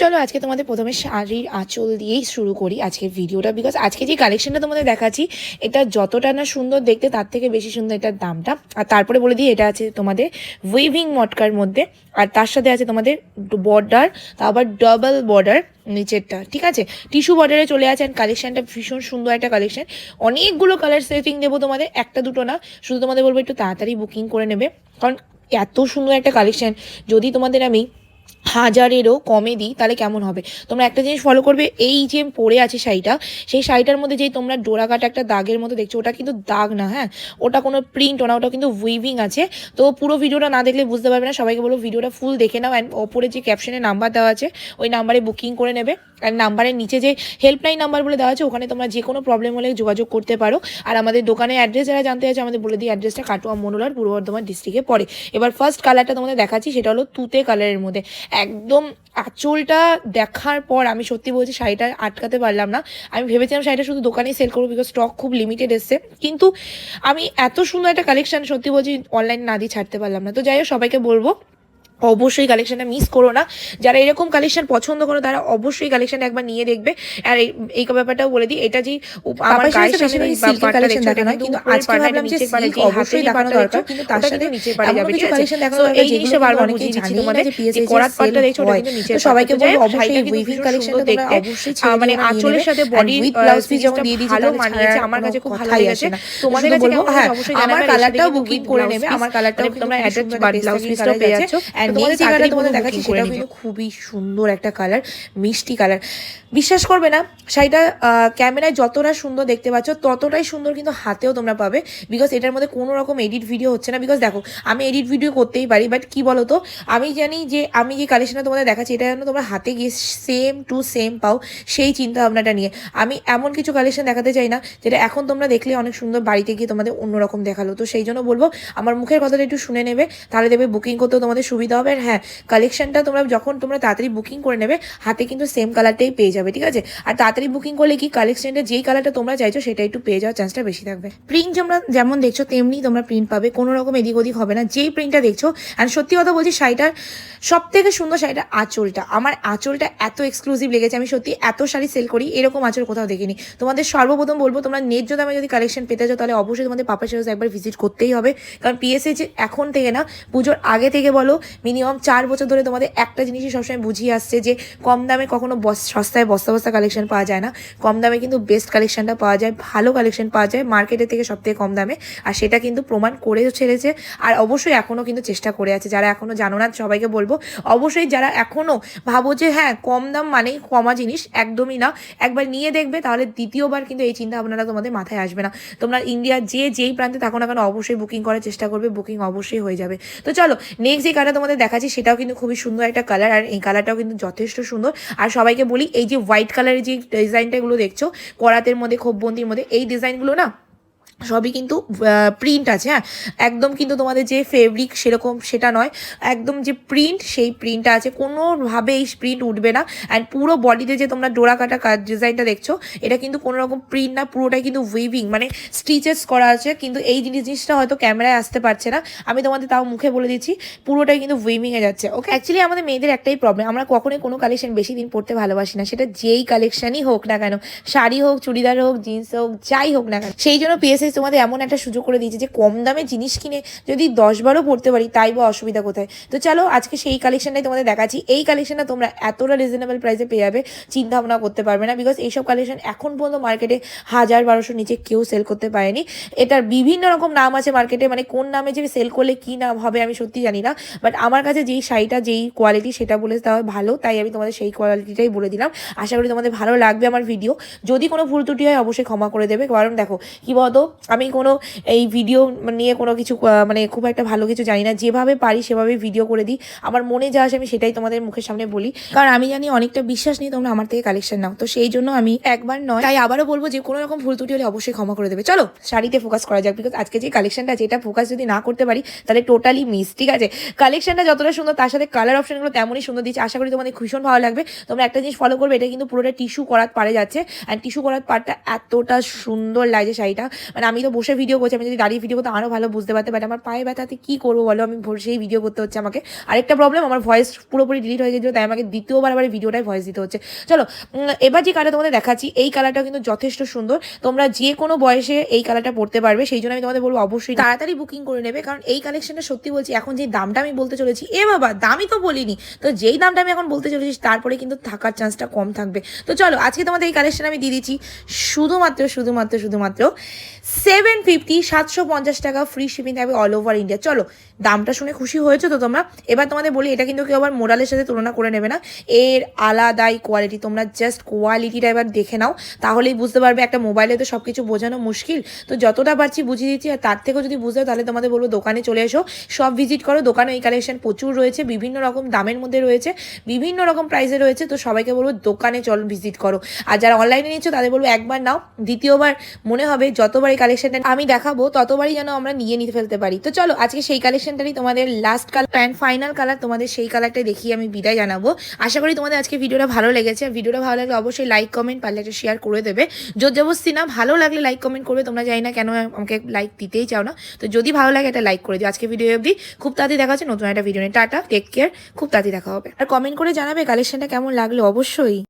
চলো আজকে তোমাদের প্রথমে শাড়ির আঁচল দিয়েই শুরু করি আজকের ভিডিওটা বিকজ আজকে যে কালেকশনটা তোমাদের দেখাচ্ছি, এটা যতটা না সুন্দর দেখতে, তার থেকে বেশি সুন্দর এটার দামটা। আর তারপরে বলে দিই, এটা আছে তোমাদের উইভিং মটকার মধ্যে, আর তার সাথে আছে তোমাদের বর্ডার আবার ডাবল বর্ডার নিচেরটা, ঠিক আছে? টিস্যু বর্ডারে চলে আছে অ্যান্ড কালেকশনটা ভীষণ সুন্দর একটা কালেকশান অনেকগুলো কালার সেটিং দেবো তোমাদের, একটা দুটো না, শুধু তোমাদের বলব একটু তাড়াতাড়ি বুকিং করে নেবে। কারণ এত সুন্দর একটা কালেকশান যদি তোমাদের আমি হাজারেরও কমে দিই, তাহলে কেমন হবে? তোমরা একটা জিনিস ফলো করবে, এই যে পরে আছে শাড়িটা, সেই শাড়িটার মধ্যে যেই তোমরা ডোরা কাটা একটা দাগের মতো দেখছ, ওটা কিন্তু দাগ না হ্যাঁ? ওটা কোনো প্রিন্ট না, ওটা কিন্তু উইভিং আছে। তো পুরো ভিডিওটা না দেখলে বুঝতে পারবে না, সবাইকে বলব ভিডিওটা ফুল দেখে নাও অ্যান্ড ওপরে যে ক্যাপশনে নাম্বার দেওয়া আছে, ওই নাম্বারে বুকিং করে নেবে। আর নাম্বারের নিচে যে হেল্পলাইন নাম্বার বলে দেওয়া আছে, ওখানে তোমরা যে কোনো প্রবলেম হলে যোগাযোগ করতে পারো। আর আমাদের দোকানের অ্যাড্রেস যারা জানতে আছে আমাদের বলে দিই অ্যাড্রেসটা কাটোয়া মনোলার, পূর্ব বর্ধমান ডিস্ট্রিক্টে পড়ে। এবার ফার্স্ট কালারটা তোমাদের দেখাচ্ছি, সেটা হলো তুতে কালারের মধ্যে। একদম আঁচলটা দেখার পর আমি সত্যি বলছি শাড়িটা আটকাতে পারলাম না। আমি ভেবেছিলাম শাড়িটা শুধু দোকানেই সেল করব বিকজ স্টক খুব লিমিটেড এসছে। কিন্তু আমি এত সুন্দর একটা কালেকশন সত্যি বলছি অনলাইন না দিয়ে ছাড়তে পারলাম না। তো যাই হোক, সবাইকে বলব অবশ্যই কালেকশনটা মিস করো না। যারা এরকম কালেকশন পছন্দ করো তারা অবশ্যই কালেকশনটা একবার নিয়ে দেখবে। আর এই- ব্যাপারটাও বলে দিই এটা যে আমার গায়ের সামনে দেখছ, এটা কিন্তু যে দেখানো দরকার, কিন্তু তার সাথে নিচের যাবে, ঠিক আছে? এই জিনিসটা বারবার অনেকেই বুঝিয়ে দিচ্ছি তোমাদের যে করাত silk দেখছ ওটা কিন্তু নিচের তো সবাইকে বলব অবশ্যই তোমরা দেখতে। অবশ্যই মানে আঁচলের সাথে বডি blouse piece যেমন দিয়ে দিয়েছি, ভালো মানিয়েছে আমার কাছে খুব ভালো লেগেছে। তোমাদের কাছে কেমন হ্যাঁ, অবশ্যই আমার জানাবে, কালারটাও বুকিং করে নেবে আমার কালারটাও মানে তোমরা ব্লাউজ পিসটাও পেয়ে। যাচ্ছ And তোমাদের দেখাচ্ছি সেটাও কিন্তু খুবই সুন্দর একটা কালার মিষ্টি কালার বিশ্বাস করবে না শাড়িটা ক্যামেরায় যতটা সুন্দর দেখতে পাচ্ছ ততটাই সুন্দর কিন্তু হাতেও তোমরা পাবে। বিকজ এটার মধ্যে কোনো রকম এডিট ভিডিও হচ্ছে না। বিকজ দেখো আমি এডিট ভিডিও করতেই পারি বাট কি বলো তো আমি জানি যে আমি যে কালেকশনটা তোমাদের দেখাচ্ছি এটা যেন তোমরা হাতে গিয়ে সেম টু সেম পাও সেই চিন্তা ভাবনাটা নিয়ে। আমি এমন কিছু কালেকশন দেখাতে চাই না যেটা এখন তোমরা দেখলে অনেক সুন্দর বাড়িতে গিয়ে তোমাদের অন্যরকম দেখাল। তো সেই জন্য বলব আমার মুখের কথাটা একটু শুনে নেবে তাহলে দেবে বুকিং করতেও তোমাদের সুবিধা হবে। আর হ্যাঁ কালেকশনটা তোমরা যখন তোমরা তাড়াতাড়ি বুকিং করে নেবে, হাতে কিন্তু সেম কালারটাই পেয়ে যাবে, ঠিক আছে? আর তাড়াতাড়ি বুকিং করলে কি? কালেকশনটা যেই কালারটা তোমরা চাইছো সেটা একটু পেয়ে যাওয়ার চান্সটা বেশি থাকবে। প্রিন্ট তোমরা যেমন দেখছ, তেমনি তোমরা প্রিন্ট পাবে, কোনো রকম এদিক ওদিক হবে না। যেই প্রিন্টটা দেখছ আর সত্যি কথা বলছি, শাড়িটার সব থেকে সুন্দর শাড়িটা আঁচলটা। আমার আঁচলটা এত এক্সক্লুসিভ লেগেছে, আমি সত্যি এত শাড়ি সেল করি, এরকম আঁচল কোথাও দেখিনি। তোমাদের সর্বপ্রথম বলব, তোমরা ন্যায্য দামে যদি কালেকশন পেতে চাও, তাহলে অবশ্যই তোমাদের পাপা সেরোজ একবার ভিজিট করতেই হবে। কারণ পিএসএচ এখন থেকে না, পুজোর আগে থেকে বলো মিনিমাম চার বছর ধরে তোমাদের একটা জিনিসই সবসময় বুঝিয়ে আসছে যে কম দামে কখনো সস্তায় বস্তা বস্তা কালেকশন পাওয়া যায় না। কম দামে কিন্তু বেস্ট কালেকশনটা পাওয়া যায়, ভালো কালেকশন পাওয়া যায় মার্কেটের থেকে সব থেকে কম দামে। আর সেটা কিন্তু প্রমাণ করেও ছেড়েছে। আর অবশ্যই এখনও কিন্তু চেষ্টা করে আছে। যারা এখনও জানো না, সবাইকে বলব, অবশ্যই যারা এখনও ভাবো যে হ্যাঁ কম দাম মানেই কমা জিনিস, একদমই না। একবার নিয়ে দেখবে, তাহলে দ্বিতীয়বার কিন্তু এই চিন্তা ভাবনাটা তোমাদের মাথায় আসবে না। তোমরা ইন্ডিয়ার যে যেই প্রান্তে থাকো না কেন, অবশ্যই বুকিং করার চেষ্টা করবে বুকিং অবশ্যই হয়ে যাবে। তো চলো নেক্সট যে কালার তোমাদের দেখাচ্ছি, সেটাও কিন্তু খুবই সুন্দর একটা কালার আর এই কালারটাও কিন্তু যথেষ্ট সুন্দর। আর সবাইকে বলি, এই যে হোয়াইট কালারের যে ডিজাইনটাগুলো দেখছ, করাতের মধ্যে, খোপবন্দির মধ্যে, এই ডিজাইনগুলো না সবই কিন্তু প্রিন্ট আছে হ্যাঁ? একদম কিন্তু তোমাদের যে ফেব্রিক সেরকম সেটা নয়। একদম যে প্রিন্ট সেই প্রিন্টটা আছে। কোনোভাবে এই প্রিন্ট উঠবে না। অ্যান্ড পুরো বডিতে যে তোমরা ডোরা কাটা ডিজাইনটা দেখছ, এটা কিন্তু কোনো রকম প্রিন্ট না, পুরোটাই কিন্তু উইভিং মানে স্টিচেস করা আছে। কিন্তু এই জিনিস জিনিসটা হয়তো ক্যামেরায় আসতে পারছে না। আমি তোমাদের তাও মুখে বলে দিচ্ছি, পুরোটাই কিন্তু উইভিংয়ে যাচ্ছে ওকে অ্যাকচুয়ালি আমাদের মেয়েদের একটাই প্রবলেম আমরা কখনোই কোনো কালেকশন বেশি দিন পড়তে ভালোবাসি না। সেটা যেই কালেকশনই হোক না কেন, শাড়ি হোক, চুড়িদার হোক জিন্স হোক, যাই হোক না কেন, সেই জন্য পিএসএস তোমাদের এমন একটা সুযোগ করে দিয়েছে যে কম দামে জিনিস কিনে যদি দশ বারও পড়তে পারি, তাই বা অসুবিধা কোথায়? তো চলো, আজকে সেই কালেকশনটাই তোমাদের দেখাচ্ছি। এই কালেকশনটা তোমরা এতটা রিজনেবল প্রাইসে পেয়ে যাবে চিন্তা ভাবনা করতে পারবে না বিকজ এইসব কালেকশন এখন পর্যন্ত মার্কেটে হাজার বারোশো নিচে কেউ সেল করতে পারেনি। এটার বিভিন্ন রকম নাম আছে মার্কেটে মানে কোন নামে যে সেল করলে কি নাম হবে আমি সত্যি জানি না বাট আমার কাছে যেই শাড়িটা, যেই কোয়ালিটি সেটা বলে দেওয়া ভালো, তাই আমি তোমাদের সেই কোয়ালিটিটাই বলে দিলাম। আশা করি তোমাদের ভালো লাগবে আমার ভিডিও যদি কোনো ভুল ত্রুটি হয়, অবশ্যই ক্ষমা করে দেবে। কারণ দেখো, কি বলতো আমি কোনো এই ভিডিও নিয়ে কোনো কিছু মানে খুব একটা ভালো কিছু জানি না। যেভাবে পারি সেভাবে ভিডিও করে দিই। আমার মনে যা আসে আমি সেটাই তোমাদের মুখের সামনে বলি। কারণ আমি জানি অনেকটা বিশ্বাস নিয়ে তোমরা আমার থেকে কালেকশন নাও। তো সেই জন্য আমি একবার নয়, তাই আবারও বলব যে কোনো রকম ভুল ত্রুটি হলে অবশ্যই ক্ষমা করে দেবে। চলো, শাড়িতে ফোকাস করা যাক। বিকজ আজকে যে কালেকশনটা আছে, এটা ফোকাস যদি না করতে পারি, তাহলে টোটালি মিস ঠিক আছে? কালেকশনটা যতটা সুন্দর, তার সাথে কালার অপশনগুলো তেমনই সুন্দর দিচ্ছে। আশা করি তোমাদের ভীষণ ভালো লাগবে। তোমরা একটা জিনিস ফলো করবে, এটা কিন্তু পুরোটা টিস্যু করাত পারে যাচ্ছে। অ্যান্ড টিস্যু করাত পারটা এতটা সুন্দর লাগছে শাড়িটা। মানে মানে আমি তো বসে ভিডিও করছি, আমি যদি দাঁড়িয়ে ভিডিও করতে আরও ভালো বুঝতে পারতে বাট আমার পায়ে ব্যথাতে কী করব বলো? আমি বসেই ভিডিও করতে হচ্ছে আমাকে। আরেকটা প্রবলেম আমার ভয়েস পুরোপুরি ডিলিট হয়ে গেছিল, তাই আমাকে দ্বিতীয়বার আবার ভিডিওটাই ভয়েস দিতে হচ্ছে। চলো এবার যে কালার তোমাদের দেখাচ্ছি, এই কালারটা কিন্তু যথেষ্ট সুন্দর। তোমরা যে কোনো বয়সে এই কালারটা পড়তে পারবে, সেই জন্য আমি তোমাদের বলব অবশ্যই তাড়াতাড়ি বুকিং করে নেবে, কারণ এই কালেকশনটা সত্যি বলছি, এখন যে দামটা আমি বলতে চলেছি, এ বাবা, দামই তো বলিনি। তো যেই দামটা আমি এখন বলতে চলেছি, তারপরে কিন্তু থাকার চান্সটা কম থাকবে। তো চলো, আজকে তোমাদের এই কালেকশন আমি দিয়ে দিচ্ছি, শুধুমাত্র শুধুমাত্র শুধুমাত্র সেভেন ফিফটি সাতশো পঞ্চাশ টাকা ফ্রি শিপিং থাকবে অল ওভার ইন্ডিয়া চলো দামটা শুনে খুশি হয়েছো তো তোমরা? এবার তোমাদের বলি, এটা কিন্তু কেউ আবার মোরালের সাথে তুলনা করে নেবে না। এর আলাদাই কোয়ালিটি তোমরা জাস্ট কোয়ালিটিটা এবার দেখে নাও। তাহলেই বুঝতে পারবে, একটা মোবাইলে তো সব কিছু বোঝানো মুশকিল। তো যতটা পারছি বুঝিয়ে দিচ্ছি, আর তার থেকেও যদি বুঝতে তাহলে তোমাদের বলব দোকানে চলে এসো। সব ভিজিট করো, দোকানে এই কালেকশন প্রচুর রয়েছে, বিভিন্ন রকম দামের মধ্যে রয়েছে, বিভিন্ন রকম প্রাইসে রয়েছে। তো সবাইকে বলব দোকানে চল ভিজিট করো। আর যারা অনলাইনে নিচ্ছ, তাদের বলব একবার নাও, দ্বিতীয়বার মনে হবে যতবার এই কালেকশনটা আমি দেখাবো, ততবারই যেন আমরা নিয়ে নিতে ফেলতে পারি। তো চলো, আজকে সেই কালেকশনটারই তোমাদের last colour and final colour তোমাদের সেই কালারটাই দেখিয়ে আমি বিদায় জানাব। আশা করি তোমাদের আজকে ভিডিওটা ভালো লেগেছে। ভিডিওটা ভালো লাগলে অবশ্যই লাইক কমেন্ট পারলে একটা শেয়ার করে দেবে। জোর জবস্তি না, ভালো লাগলে লাইক কমেন্ট করবে। তোমরা জানি না কেন আমাকে লাইক দিতেই চাও না। তো যদি ভালো লাগে একটা লাইক করে দিও। আজকে ভিডিও অবধি খুব তাড়াতাড়ি দেখা হচ্ছে নতুন একটা ভিডিও নিয়ে। টাটা টেক কেয়ার খুব তাড়াতাড়ি দেখা হবে। আর কমেন্ট করে জানাবে কালেকশনটা কেমন লাগল? অবশ্যই।